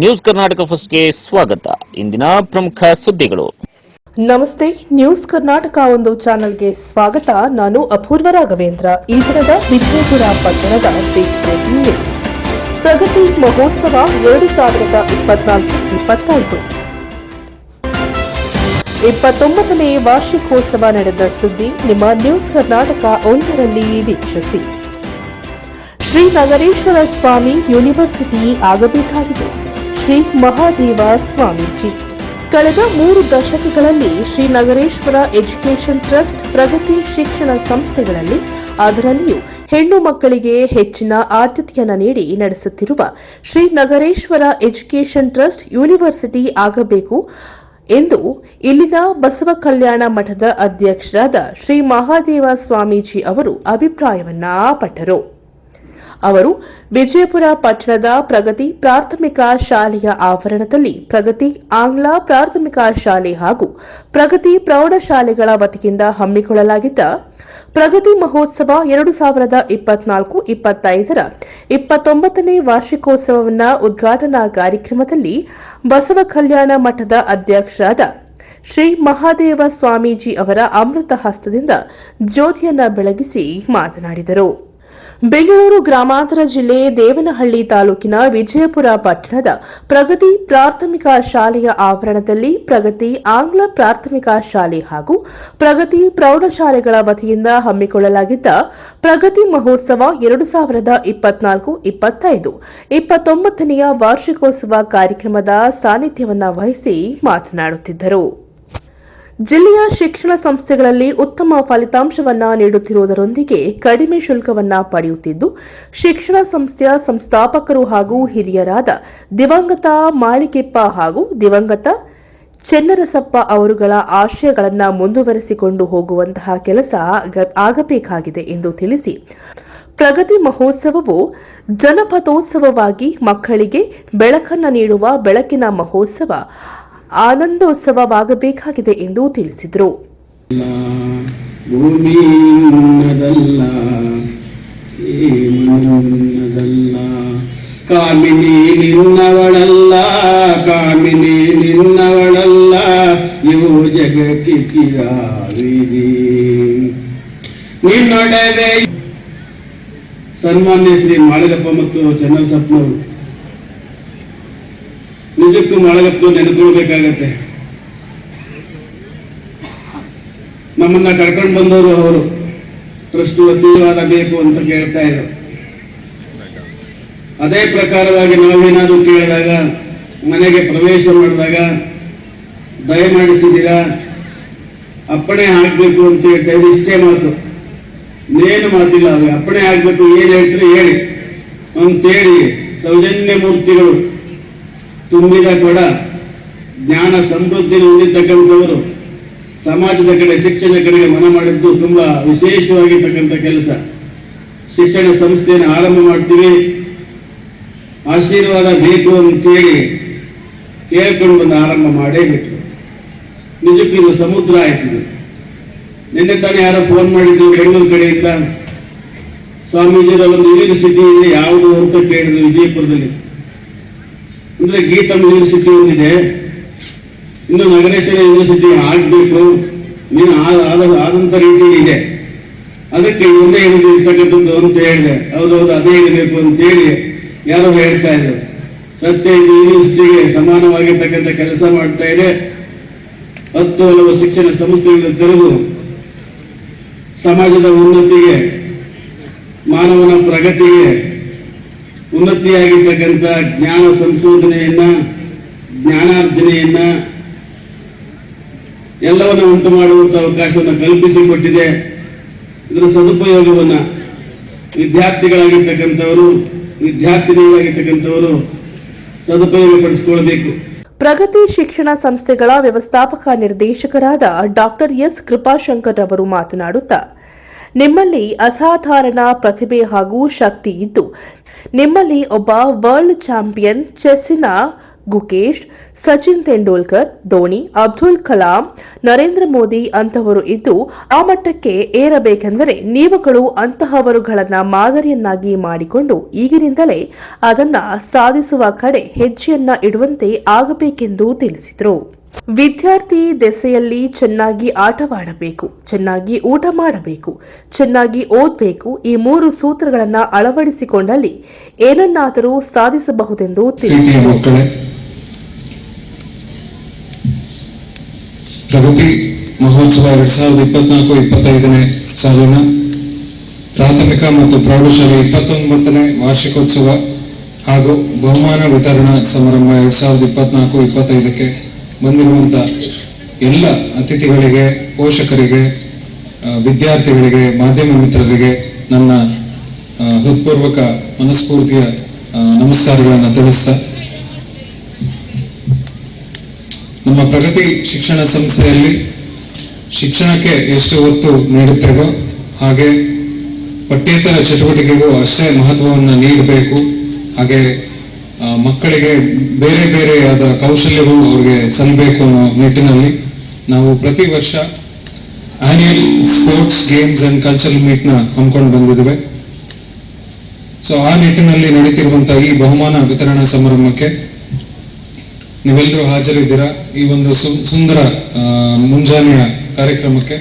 News Karnataka ಫಸ್ಟ್ಗೆ ಸ್ವಾಗತ. ಇಂದಿನ ಪ್ರಮುಖ ಸುದ್ದಿಗಳು. ನಮಸ್ತೆ, ನ್ಯೂಸ್ ಕರ್ನಾಟಕ ಒಂದು ಚಾನೆಲ್ಗೆ ಸ್ವಾಗತ. ನಾನು ಅಪೂರ್ವ ರಾಘವೇಂದ್ರ. ಈ ದಿನದ ವಿಜಯಪುರ ಪಟ್ಟಣದ ನ್ಯೂಸ್ ಪ್ರಗತಿ ಮಹೋತ್ಸವ ಎರಡು ಸಾವಿರದ ಇಪ್ಪತ್ನಾಲ್ಕು ಇಪ್ಪತ್ತೈದು. ಇಪ್ಪತ್ತೊಂಬತ್ತನೇ ವಾರ್ಷಿಕೋತ್ಸವ ನಡೆದ ಸುದ್ದಿ ನಿಮ್ಮ ನ್ಯೂಸ್ ಕರ್ನಾಟಕ ಒಂದರಲ್ಲಿ ವೀಕ್ಷಿಸಿ. ಶ್ರೀ ನಗರೇಶ್ವರ ಸ್ವಾಮಿ ಯೂನಿವರ್ಸಿಟಿ ಆಗಬೇಕಾಗಿದೆ. ಶ್ರೀ ಮಹಾದೇವ ಸ್ವಾಮೀಜಿ. ಕಳೆದ ಮೂರು ದಶಕಗಳಲ್ಲಿ ಶ್ರೀ ನಗರೇಶ್ವರ ಎಜುಕೇಷನ್ ಟ್ರಸ್ಟ್ ಪ್ರಗತಿ ಶಿಕ್ಷಣ ಸಂಸ್ಥೆಗಳಲ್ಲಿ ಅದರಲ್ಲಿಯೂ ಹೆಣ್ಣು ಮಕ್ಕಳಿಗೆ ಹೆಚ್ಚಿನ ಆದ್ಯತೆಯನ್ನು ನೀಡಿ ನಡೆಸುತ್ತಿರುವ Shri Nagareshwara education trust university ಆಗಬೇಕು ಎಂದು ಇಲ್ಲಿನ ಬಸವ ಕಲ್ಯಾಣ ಮಠದ ಅಧ್ಯಕ್ಷರಾದ ಶ್ರೀ ಮಹಾದೇವ ಸ್ವಾಮೀಜಿ ಅವರು ಅಭಿಪ್ರಾಯವನ್ನ ಪಟ್ಟರು. ಅವರು ವಿಜಯಪುರ ಪಟ್ಟಣದ ಪ್ರಗತಿ ಪ್ರಾಥಮಿಕ ಶಾಲೆಯ ಆವರಣದಲ್ಲಿ ಪ್ರಗತಿ ಆಂಗ್ಲ ಪ್ರಾಥಮಿಕ ಶಾಲೆ ಹಾಗೂ ಪ್ರಗತಿ ಪ್ರೌಢಶಾಲೆಗಳ ವತಿಯಿಂದ ಹಮ್ಮಿಕೊಳ್ಳಲಾಗಿದ್ದ ಪ್ರಗತಿ ಮಹೋತ್ಸವ ಎರಡು ಸಾವಿರದ ಇಪ್ಪತ್ನಾಲ್ಕು ಇಪ್ಪತ್ತೈದರ ಇಪ್ಪತ್ತೊಂಬತ್ತನೇ ವಾರ್ಷಿಕೋತ್ಸವವನ್ನ ಉದ್ಘಾಟನಾ ಕಾರ್ಯಕ್ರಮದಲ್ಲಿ ಬಸವ ಕಲ್ಯಾಣ ಮಠದ ಅಧ್ಯಕ್ಷರಾದ ಶ್ರೀ ಮಹಾದೇವ ಸ್ವಾಮೀಜಿ ಅವರ ಅಮೃತ ಹಸ್ತದಿಂದ ಜ್ಯೋತಿಯನ್ನ ಬೆಳಗಿಸಿ ಮಾತನಾಡಿದರು. ಬೆಂಗಳೂರು ಗ್ರಾಮಾಂತರ ಜಿಲ್ಲೆ ದೇವನಹಳ್ಳಿ ತಾಲೂಕಿನ ವಿಜಯಪುರ ಪಟ್ಟಣದ ಪ್ರಗತಿ ಪ್ರಾಥಮಿಕ ಶಾಲೆಯ ಆವರಣದಲ್ಲಿ ಪ್ರಗತಿ ಆಂಗ್ಲ ಪ್ರಾಥಮಿಕ ಶಾಲೆ ಹಾಗೂ ಪ್ರಗತಿ ಪ್ರೌಢಶಾಲೆಗಳ ವತಿಯಿಂದ ಹಮ್ಮಿಕೊಳ್ಳಲಾಗಿದ್ದ ಪ್ರಗತಿ ಮಹೋತ್ಸವ ಎರಡು ಸಾವಿರದ ಇಪ್ಪತ್ನಾಲ್ಕು ಇಪ್ಪತ್ತೈದು, ಇಪ್ಪತ್ತೊಂಬತ್ತನೆಯ ವಾರ್ಷಿಕೋತ್ಸವ ಕಾರ್ಯಕ್ರಮದ ಸಾನ್ನಿಧ್ಯವನ್ನು ವಹಿಸಿ ಮಾತನಾಡುತ್ತಿದ್ದರು. ಜಿಲ್ಲೆಯ ಶಿಕ್ಷಣ ಸಂಸ್ಥೆಗಳಲ್ಲಿ ಉತ್ತಮ ಫಲಿತಾಂಶವನ್ನ ನೀಡುತ್ತಿರುವುದರೊಂದಿಗೆ ಕಡಿಮೆ ಶುಲ್ಕವನ್ನ ಪಡೆಯುತ್ತಿದ್ದು, ಶಿಕ್ಷಣ ಸಂಸ್ಥೆಯ ಸಂಸ್ಥಾಪಕರು ಹಾಗೂ ಹಿರಿಯರಾದ ದಿವಂಗತ ಮಾಳಿಕೆಪ್ಪ ಹಾಗೂ ದಿವಂಗತ ಚೆನ್ನರಸಪ್ಪ ಅವರುಗಳ ಆಶಯಗಳನ್ನು ಮುಂದುವರೆಸಿಕೊಂಡು ಹೋಗುವಂತಹ ಕೆಲಸ ಆಗ- ಆಗಬೇಕಾಗಿದೆ ಎಂದು ತಿಳಿಸಿ, ಪ್ರಗತಿ ಮಹೋತ್ಸವವು ಜನಪಥೋತ್ಸವವಾಗಿ ಮಕ್ಕಳಿಗೆ ಬೆಳಕನ್ನು ನೀಡುವ ಬೆಳಕಿನ ಮಹೋತ್ಸವ ಆನಂದೋತ್ಸವವಾಗಬೇಕಾಗಿದೆ ಎಂದು ತಿಳಿಸಿದರು. ಕಾಮಿನಿ ನಿನ್ನವಳಲ್ಲ ಕಾಮಿನಿ ನಿನ್ನವಳಲ್ಲ. ಇವು ಜಗಕ್ಕಿಕ್ಕಿರಾವಿದಿ ನಿನ್ನೊಡವೆ ಸನ್ಮಾನ್ಯ ಶ್ರೀ ಮಾಳಿಗಪ್ಪ ಮತ್ತು ಚನ್ನಸಪ್ಪನವರು ನಿಜಕ್ಕೂ ಮಾಳಗಪ್ಪ ನೆನಕೊಳ್ಬೇಕಾಗತ್ತೆ ನಮ್ಮನ್ನ ಕರ್ಕೊಂಡು ಬಂದವರು ಅವರು. ಟ್ರಸ್ಟ್ ವತಿವಾದ ಬೇಕು ಅಂತ ಕೇಳ್ತಾ ಇದ್ರು. ಅದೇ ಪ್ರಕಾರವಾಗಿ ನಾವೇನಾದ್ರೂ ಕೇಳಿದಾಗ, ಮನೆಗೆ ಪ್ರವೇಶ ಮಾಡಿದಾಗ ದಯಮಾಡಿಸಿದ್ದೀರಾ ಅಪ್ಪಣೆ ಆಗ್ಬೇಕು ಅಂತ ಹೇಳ್ತಾ ಇದ್ರು. ಇಷ್ಟೇ ಮಾತು. ಏನು ಮಾತಿಲ್ಲ ಅವ್ರಿಗೆ ಅಪ್ಪಣೆ ಆಗ್ಬೇಕು ಏನ್ ಹೇಳ್ತೀರಿ ಹೇಳಿ. ಅಂತೇಳಿ ಸೌಜನ್ಯ ಮೂರ್ತಿಗಳು ತುಂಬಿದ ಕೂಡ ಜ್ಞಾನ ಸಮೃದ್ಧಿ ಹೊಂದಿರ್ತಕ್ಕಂಥವರು ಸಮಾಜದ ಕಡೆ ಶಿಕ್ಷಣ ಕಡೆಗೆ ಮನ ಮಾಡಿದ್ದು ತುಂಬಾ ವಿಶೇಷವಾಗಿರ್ತಕ್ಕಂಥ ಕೆಲಸ. ಶಿಕ್ಷಣ ಸಂಸ್ಥೆಯನ್ನು ಆರಂಭ ಮಾಡ್ತೀವಿ. ಆಶೀರ್ವಾದ ಬೇಕು ಅಂತೇಳಿ ಕೇಳ್ಕೊಂಡು ಬಂದು ಆರಂಭ ಮಾಡೇ ಬಿಟ್ರು. ನಿಜಕ್ಕೂ ಇದು ಸಮುದ್ರ ಆಯ್ತು. ನಿನ್ನೆ ತಾನೇ ಯಾರೋ ಫೋನ್ ಮಾಡಿದ್ರು ಬೆಂಗಳೂರು ಕಡೆಯಿಂದ. ಸ್ವಾಮೀಜಿಯವರ ಒಂದು ಯೂನಿವರ್ಸಿಟಿ ಇದೆ, ಯಾವುದು ಅಂತ ಕೇಳಿದ್ರು ವಿಜಯಪುರದಲ್ಲಿ. ಅಂದ್ರೆ ಗೀತಾ ಯೂನಿವರ್ಸಿಟಿ ಒಂದಿದೆ. ಇನ್ನು ನಗರೇಶ್ವರ ಯೂನಿವರ್ಸಿಟಿ ಆಗ್ಬೇಕು. ನೀನು ಆದಂತ ರೀತಿಯಲ್ಲಿ ಇದೆ. ಅದಕ್ಕೆ ಒಂದೇ ಇರ್ತಕ್ಕಂಥದ್ದು ಅಂತ ಹೇಳಿದೆ. ಹೌದೌದು, ಅದೇ ಇರಬೇಕು ಅಂತ ಹೇಳಿ ಯಾರೋ ಹೇಳ್ತಾ ಇದ್ರು. ಸತ್ಯ, ಇದು ಯೂನಿವರ್ಸಿಟಿಗೆ ಸಮಾನವಾಗಿರ್ತಕ್ಕಂಥ ಕೆಲಸ ಮಾಡ್ತಾ ಇದೆ. ಹತ್ತು ಹಲವು ಶಿಕ್ಷಣ ಸಂಸ್ಥೆಗಳನ್ನು ತೆರೆದು ಸಮಾಜದ ಉನ್ನತಿಗೆ, ಮಾನವನ ಪ್ರಗತಿಗೆ ಉನ್ನತಿಯಾಗಿರ್ತಕ್ಕಂಥ ಜ್ಞಾನ ಸಂಶೋಧನೆಯನ್ನ, ಜ್ಞಾನಾರ್ಜನೆಯನ್ನ ಎಲ್ಲವನ್ನು ಉಂಟು ಮಾಡುವಂಥ ಅವಕಾಶವನ್ನು ಕಲ್ಪಿಸಿಕೊಟ್ಟಿದೆ. ಇದರ ಸದುಪಯೋಗವನ್ನ ವಿದ್ಯಾರ್ಥಿಗಳಾಗಿರ್ತಕ್ಕಂಥವರು ವಿದ್ಯಾರ್ಥಿನಿಯರಾಗಿರ್ತಕ್ಕಂಥವರು ಸದುಪಯೋಗ ಪಡಿಸಿಕೊಳ್ಬೇಕು ಪ್ರಗತಿ ಶಿಕ್ಷಣ ಸಂಸ್ಥೆಗಳ ವ್ಯವಸ್ಥಾಪಕ ನಿರ್ದೇಶಕರಾದ ಡಾಕ್ಟರ್ ಎಸ್. ಕೃಪಾಶಂಕರ್ ಅವರು ಮಾತನಾಡುತ್ತಾ ನಿಮ್ಮಲ್ಲಿ ಅಸಾಧಾರಣ ಪ್ರತಿಭೆ ಹಾಗೂ ಶಕ್ತಿ ಇದ್ದು, ನಿಮ್ಮಲ್ಲಿ ಒಬ್ಬ ವರ್ಲ್ಡ್ ಚಾಂಪಿಯನ್ ಚೆಸ್ಸಿನ ಗುಕೇಶ್, ಸಚಿನ್ ತೆಂಡೂಲ್ಕರ್, ಧೋನಿ, ಅಬ್ದುಲ್ ಕಲಾಂ, ನರೇಂದ್ರ ಮೋದಿ ಅಂತವರು ಇದ್ದು, ಆ ಮಟ್ಟಕ್ಕೆ ಏರಬೇಕೆಂದರೆ ನೀವುಗಳು ಅಂತಹವರುಗಳನ್ನ ಮಾದರಿಯನ್ನಾಗಿ ಮಾಡಿಕೊಂಡು ಈಗಿನಿಂದಲೇ ಅದನ್ನ ಸಾಧಿಸುವ ಕಡೆ ಹೆಜ್ಜೆಯನ್ನ ಇಡುವಂತೆ ಆಗಬೇಕೆಂದು ತಿಳಿಸಿದರು. ವಿದ್ಯಾರ್ಥಿ ದೆಸೆಯಲ್ಲಿ ಚೆನ್ನಾಗಿ ಆಟವಾಡಬೇಕು, ಚೆನ್ನಾಗಿ ಊಟ ಮಾಡಬೇಕು, ಚೆನ್ನಾಗಿ ಓದಬೇಕು ಈ ಮೂರು ಸೂತ್ರಗಳನ್ನು ಅಳವಡಿಸಿಕೊಂಡಲ್ಲಿ ಏನನ್ನಾದರೂ ಸಾಧಿಸಬಹುದೆಂದು ಪ್ರಗತಿ ಮಹೋತ್ಸವ ಎರಡ್ ಸಾವಿರದ ಇಪ್ಪತ್ನಾಲ್ಕು ಇಪ್ಪತ್ತೈದನೇ ಸಾಲಿನ ಪ್ರಾಥಮಿಕ ಮತ್ತು ಪ್ರೌಢಶಾಲೆ ಇಪ್ಪತ್ತೊಂಬತ್ತನೇ ವಾರ್ಷಿಕೋತ್ಸವ ಹಾಗೂ ಬಹುಮಾನ ವಿತರಣಾ ಸಮಾರಂಭ ಎರಡ್ ಸಾವಿರದ ಇಪ್ಪತ್ನಾಲ್ಕು ಇಪ್ಪತ್ತೈದಕ್ಕೆ ಬಂದಿರುವಂತ ಎಲ್ಲ ಅತಿಥಿಗಳಿಗೆ, ಪೋಷಕರಿಗೆ ವಿದ್ಯಾರ್ಥಿಗಳಿಗೆ, ಮಾಧ್ಯಮ ಮಿತ್ರರಿಗೆ ನನ್ನ ಹೃತ್ಪೂರ್ವಕ ಮನಸ್ಫೂರ್ತಿಯ ನಮಸ್ಕಾರಗಳನ್ನು ತಿಳಿಸ್ತಾ, ನಮ್ಮ ಪ್ರಗತಿ ಶಿಕ್ಷಣ ಸಂಸ್ಥೆಯಲ್ಲಿ ಶಿಕ್ಷಣಕ್ಕೆ ಎಷ್ಟು ಒತ್ತು ನೀಡುತ್ತೇವೋ ಹಾಗೆ ಪಠ್ಯೇತರ ಚಟುವಟಿಕೆಗೂ ಅಷ್ಟೇ ಮಹತ್ವವನ್ನು ನೀಡಬೇಕು. ಹಾಗೆ ಮಕ್ಕಳಿಗೆ ಬೇರೆ ಬೇರೆಯಾದ ಕೌಶಲ್ಯಗಳು ಅವ್ರಿಗೆ ಸಲ್ಲಬೇಕು ಅನ್ನೋ ನಿಟ್ಟಿನಲ್ಲಿ ನಾವು ಪ್ರತಿ ವರ್ಷ annual sports games and cultural ಮೀಟ್ನ ಹಮ್ಮಿಕೊಂಡು ಬಂದಿದ್ದೇವೆ. ಸೊ ಆ ನಿಟ್ಟಿನಲ್ಲಿ ನಡೀತಿರುವಂತಹ ಈ ಬಹುಮಾನ ವಿತರಣಾ ಸಮಾರಂಭಕ್ಕೆ ನೀವೆಲ್ಲರೂ ಹಾಜರಿದ್ದೀರಾ? ಈ ಒಂದು ಸುಂದರ ಮುಂಜಾನೆಯ ಕಾರ್ಯಕ್ರಮಕ್ಕೆ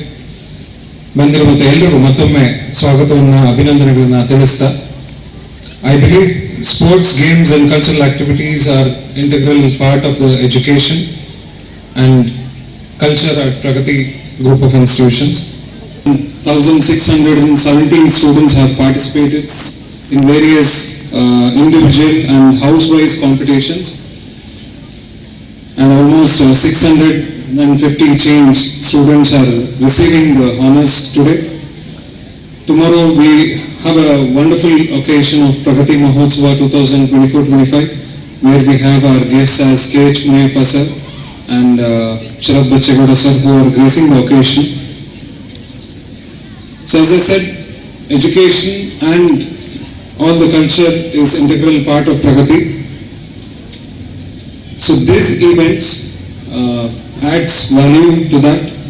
ಬಂದಿರುವಂತಹ ಎಲ್ಲರಿಗೂ ಮತ್ತೊಮ್ಮೆ ಸ್ವಾಗತವನ್ನ, ಅಭಿನಂದನೆಗಳನ್ನ ತಿಳಿಸ್ತಾ I believe sports, games and cultural activities are integral part of the education and culture at Pragati group of institutions. 1617 students have participated in various uh, individual and house-wise competitions and almost uh, 650 change students are receiving the honors today. Tomorrow we have a wonderful occasion of Pragati Mahotsava 2024-25 where we have our guests as K.H. Mayappa sir and uh, Sharad Bachegowda sir who are gracing the occasion. So as I said, education and all the culture is integral part of Pragati. So these events uh, adds value to that.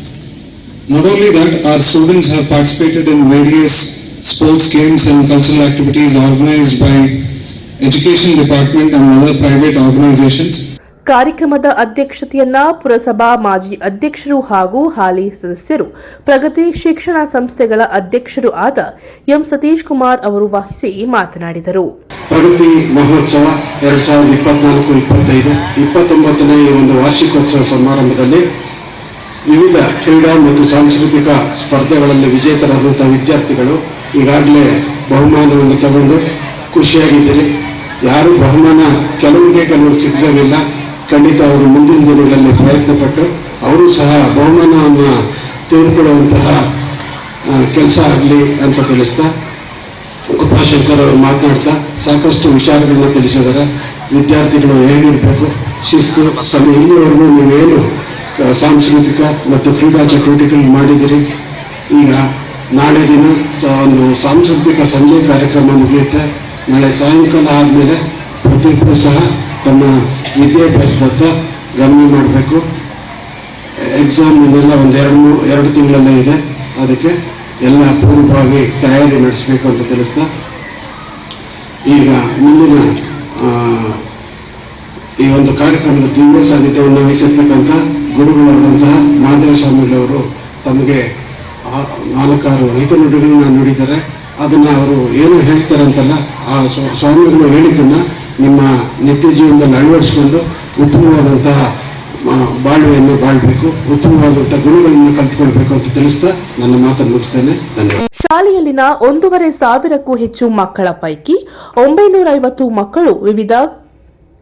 Not only that, our students have participated in various sports games and cultural activities organized by Education Department and other private organizations. ಕಾರ್ಯಕ್ರಮದ ಅಧ್ಯಕ್ಷತೆಯನ್ನ ಪುರಸಭಾ ಮಾಜಿ ಅಧ್ಯಕ್ಷರು ಹಾಗೂ ಹಾಲಿ ಸದಸ್ಯರು ಪ್ರಗತಿ ಶಿಕ್ಷಣ ಸಂಸ್ಥೆಗಳ ಅಧ್ಯಕ್ಷರು ಆದ ಎಂ ಸತೀಶ್ ಕುಮಾರ್ ಅವರು ವಹಿಸಿ ಮಾತನಾಡಿದರು ಪ್ರಗತಿ ಮಹೋತ್ಸವ ಎರಡ್ ಸಾವಿರದ ಇಪ್ಪತ್ನಾಲ್ಕು ಇಪ್ಪತ್ತೈದು ಇಪ್ಪತ್ತೊಂಬತ್ತನೇ ಒಂದು ವಾರ್ಷಿಕೋತ್ಸವ ಸಮಾರಂಭದಲ್ಲಿ ವಿವಿಧ ಕ್ರೀಡಾ ಮತ್ತು ಸಾಂಸ್ಕೃತಿಕ ಸ್ಪರ್ಧೆಗಳಲ್ಲಿ ವಿಜೇತರಾದಂಥ ವಿದ್ಯಾರ್ಥಿಗಳು ಈಗಾಗಲೇ ಬಹುಮಾನವನ್ನು ತಗೊಂಡು ಖುಷಿಯಾಗಿದ್ದೀರಿ. ಯಾರು ಬಹುಮಾನ ಕೆಲವರಿಗೆ ಕೆಲವರು ಸಿಗಲಿಲ್ಲ ಖಂಡಿತ ಅವರು ಮುಂದಿನ ದಿನಗಳಲ್ಲಿ ಪ್ರಯತ್ನಪಟ್ಟು ಅವರು ಸಹ ಬಹುಮಾನವನ್ನು ತೆಗೆದುಕೊಳ್ಳುವಂತಹ ಕೆಲಸ ಆಗಲಿ ಅಂತ ತಿಳಿಸ್ತಾ, ಉಪಾಶಂಕರ್ ಅವರು ಮಾತನಾಡ್ತಾ ಸಾಕಷ್ಟು ವಿಚಾರಗಳನ್ನ ತಿಳಿಸಿದ್ದಾರೆ. ವಿದ್ಯಾರ್ಥಿಗಳು ಹೇಗಿರಬೇಕು? ಶಿಸ್ತು ಸಮಯ ಇಲ್ಲಿವರೆಗೂ ನೀವೇನು ಸಾಂಸ್ಕೃತಿಕ ಮತ್ತು ಕ್ರೀಡಾ ಚಟುವಟಿಕೆಗಳು ಮಾಡಿದಿರಿ ಈಗ ನಾಳೆ ದಿನ ಒಂದು ಸಾಂಸ್ಕೃತಿಕ ಸಂಜೆ ಕಾರ್ಯಕ್ರಮ ಮುಗಿಯುತ್ತೆ. ನಾಳೆ ಸಾಯಂಕಾಲ ಆದಮೇಲೆ ಪ್ರತಿಯೊಬ್ಬರು ಸಹ ತಮ್ಮ ವಿದ್ಯಾಭ್ಯಾಸದತ್ತ ಗಮನ ಮಾಡಬೇಕು. ಎಕ್ಸಾಮ್ ಇನ್ನೆಲ್ಲ ಒಂದು ಎರಡು ಮೂರು ಎರಡು ತಿಂಗಳಲ್ಲೇ ಇದೆ. ಅದಕ್ಕೆ ಎಲ್ಲ ಪೂರ್ವಭಾವಿ ತಯಾರಿ ನಡೆಸಬೇಕು ಅಂತ ತಿಳಿಸ್ತಾ. ಈಗ ಮುಂದಿನ ಈ ಒಂದು ಕಾರ್ಯಕ್ರಮದ ದಿವ್ಯ ಸಾನ್ನಿಧ್ಯವನ್ನು ವಹಿಸಿರ್ತಕ್ಕಂಥ ಗುರುಗಳಾದಂತಹ ಮಾದೇವ ಸ್ವಾಮಿಗಳವರು ತಮಗೆ ನಾಲ್ಕಾರು ಹಿತನುಡಿಗಳನ್ನ ನುಡಿತಾರೆ ಅದನ್ನ ಅವರು ಏನು ಹೇಳ್ತಾರೆ ಅಂತಲ್ಲ, ಆ ಸ್ವ- ಸ್ವಾಮಿಗಳು ಹೇಳಿದ್ದನ್ನ ನಿಮ್ಮ ನಿತ್ಯ ಜೀವನದಲ್ಲಿ ಅಳವಡಿಸಿಕೊಂಡು ಉತ್ತಮವಾದಂತಹ ಬಾಳ್ವೆಯನ್ನು ಬಾಳ್ಬೇಕು, ಉತ್ತಮವಾದಂತಹ ಗುಣಗಳನ್ನು ಕಲ್ತ್ಕೊಳ್ಬೇಕು ಅಂತ ತಿಳಿಸ್ತಾ ನನ್ನ ಮಾತನ್ನು ಮುಗಿಸ್ತೇನೆ. ಧನ್ಯವಾದ. ಶಾಲೆಯಲ್ಲಿನ ಒಂದೂವರೆ ಸಾವಿರಕ್ಕೂ ಹೆಚ್ಚು ಮಕ್ಕಳ ಪೈಕಿ ಒಂಬೈನೂರ ಐವತ್ತು ಮಕ್ಕಳು ವಿವಿಧ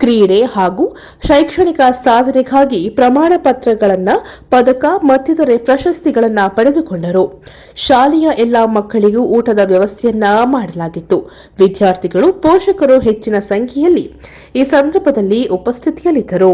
ಕ್ರೀಡೆ ಹಾಗೂ ಶೈಕ್ಷಣಿಕ ಸಾಧನೆಗಾಗಿ ಪ್ರಮಾಣ ಪತ್ರಗಳನ್ನು ಪದಕ ಮತ್ತಿತರೆ ಪ್ರಶಸ್ತಿಗಳನ್ನು ಪಡೆದುಕೊಂಡರು. ಶಾಲೆಯ ಎಲ್ಲಾ ಮಕ್ಕಳಿಗೂ ಊಟದ ವ್ಯವಸ್ಥೆಯನ್ನ ಮಾಡಲಾಗಿತ್ತು. ವಿದ್ಯಾರ್ಥಿಗಳು ಪೋಷಕರು ಹೆಚ್ಚಿನ ಸಂಖ್ಯೆಯಲ್ಲಿ ಈ ಸಂದರ್ಭದಲ್ಲಿ ಉಪಸ್ಥಿತಿಯಲ್ಲಿದ್ದರು.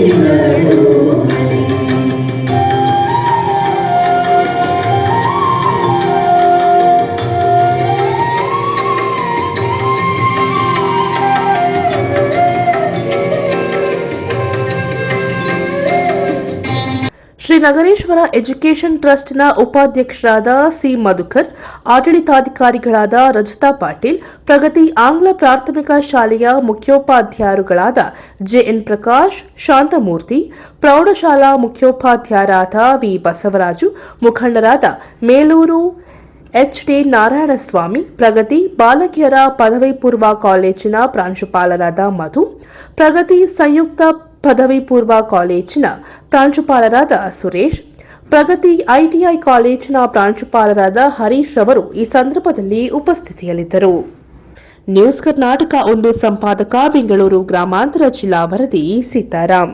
ನಗರೇಶ್ವರ ಎಜುಕೇಷನ್ ಟ್ರಸ್ಟ್ನ ಉಪಾಧ್ಯಕ್ಷರಾದ ಸಿ ಮಧುಕರ್, ಆಡಳಿತಾಧಿಕಾರಿಗಳಾದ ರಜತಾ ಪಾಟೀಲ್, ಪ್ರಗತಿ ಆಂಗ್ಲ ಪ್ರಾಥಮಿಕ ಶಾಲೆಯ ಮುಖ್ಯೋಪಾಧ್ಯಾಯರುಗಳಾದ ಜೆಎನ್ ಪ್ರಕಾಶ್, ಶಾಂತಮೂರ್ತಿ, ಪ್ರೌಢಶಾಲಾ ಮುಖ್ಯೋಪಾಧ್ಯಾಯರಾದ ವಿ ಬಸವರಾಜು, ಮುಖಂಡರಾದ ಮೇಲೂರು ಎಚ್ ಡಿ ನಾರಾಯಣಸ್ವಾಮಿ, ಪ್ರಗತಿ ಬಾಲಕಿಯರ ಪದವಿ ಪೂರ್ವ ಕಾಲೇಜಿನ ಪ್ರಾಂಶುಪಾಲರಾದ ಮಧು, ಪ್ರಗತಿ ಸಂಯುಕ್ತ ಪದವಿ ಪೂರ್ವ ಕಾಲೇಜಿನ ಪ್ರಾಂಶುಪಾಲರಾದ ಸುರೇಶ್, ಪ್ರಗತಿ ಐಟಿಐ ಕಾಲೇಜಿನ ಪ್ರಾಂಶುಪಾಲರಾದ ಹರೀಶ್ ಅವರು ಈ ಸಂದರ್ಭದಲ್ಲಿ ಉಪಸ್ಥಿತಿಯಲ್ಲಿದ್ದರು. ನ್ಯೂಸ್ ಕರ್ನಾಟಕ ಒಂದು ಸಂಪಾದಕ, ಬೆಂಗಳೂರು ಗ್ರಾಮಾಂತರ ಜಿಲ್ಲಾ ವರದಿ ಸೀತಾರಾಮ್